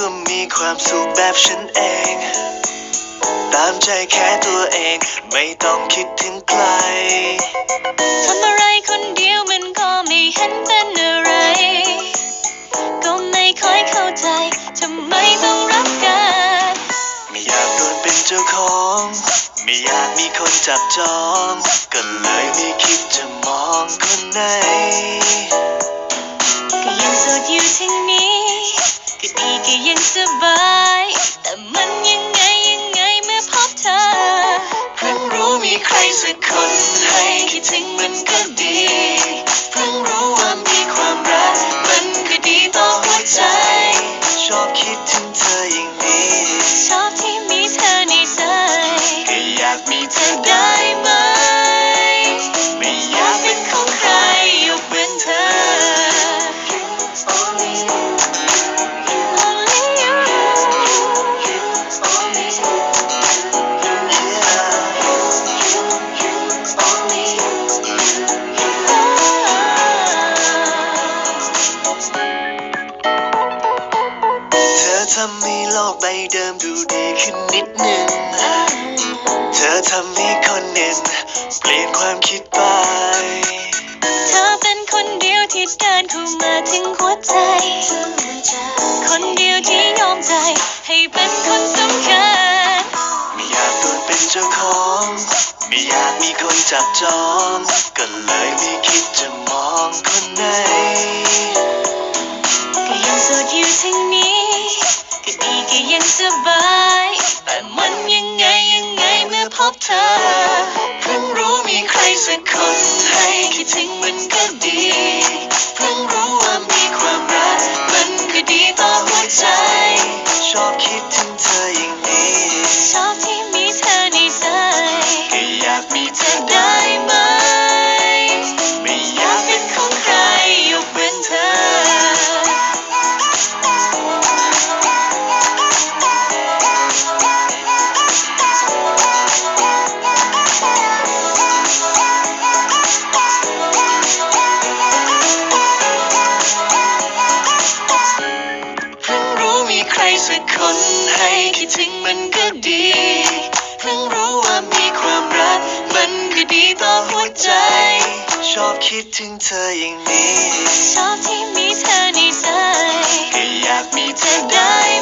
ก็มีความสุขแบบฉันเอง ตามใจแค่ตัวเอง ไม่ต้องคิดถึงใครทำอะไรคนเดียวมันก็ไม่เห็นเป็นอะไร ก็ไม่ค่อยเข้าใจทำไมต้องรักกัน ไม่อยากโดนเป็นเจ้าของ ไม่อยากมีคนจับจอง ก็เลยไม่คิดจะมองคนไหน ก็ยังโสดอยู่ทั้งนี้ก็ดีก็ ยังสบาย แต่มันยังไงยังไงเมื่อพบเธอ เพิ่งรู้มีใครสักคนให้คิดถึงมันก็ดี เพิ่งรู้ว่ามีความรัก มันก็ดีต่อหัวใจ ชอบคิดถึงเธออย่างนี้ ชอบที่มีเธอในใจก็อยากมีเธอได้ำให้โลกใบเดิมดูดีขึ้นนิดหนึ่งเธอทำให้คนเน้นเปลี่ยนความคิดไป เธอเป็นคนเดียวที่เดินเข้ามาถึงหัวใจ คนเดียวที่ยอมใจให้เป็นคนสำคัญ ไม่อยากโดนเป็นเจ้าของ ไม่อยากมีคนจับจอง ก็เลยไม่คิดจะมองคนไหน ก็ยังโสดอยู่ทั้งนี้ ก็ดีก็ยังสบาย แต่มันยังไงยังไงเมื่อพบเธอ เพิ่งรู้มีใครสักคนให้คิดถึงมันก็ดี เพิ่งรู้ว่ามีความรัก มันก็ดีต่อหัวใจ ชอบคิดถึงเธออย่างนี้ ชอบที่มีเธอในใจก็อยากมีเธอ คนให้คิดถึงมันก็ดีเพิ่งรู้ว่ามีความรัก มันก็ดีต่อหัวใจ ชอบคิดถึงเธออย่างนี้ ชอบที่มีเธอในใจก็อยากมีเธอได้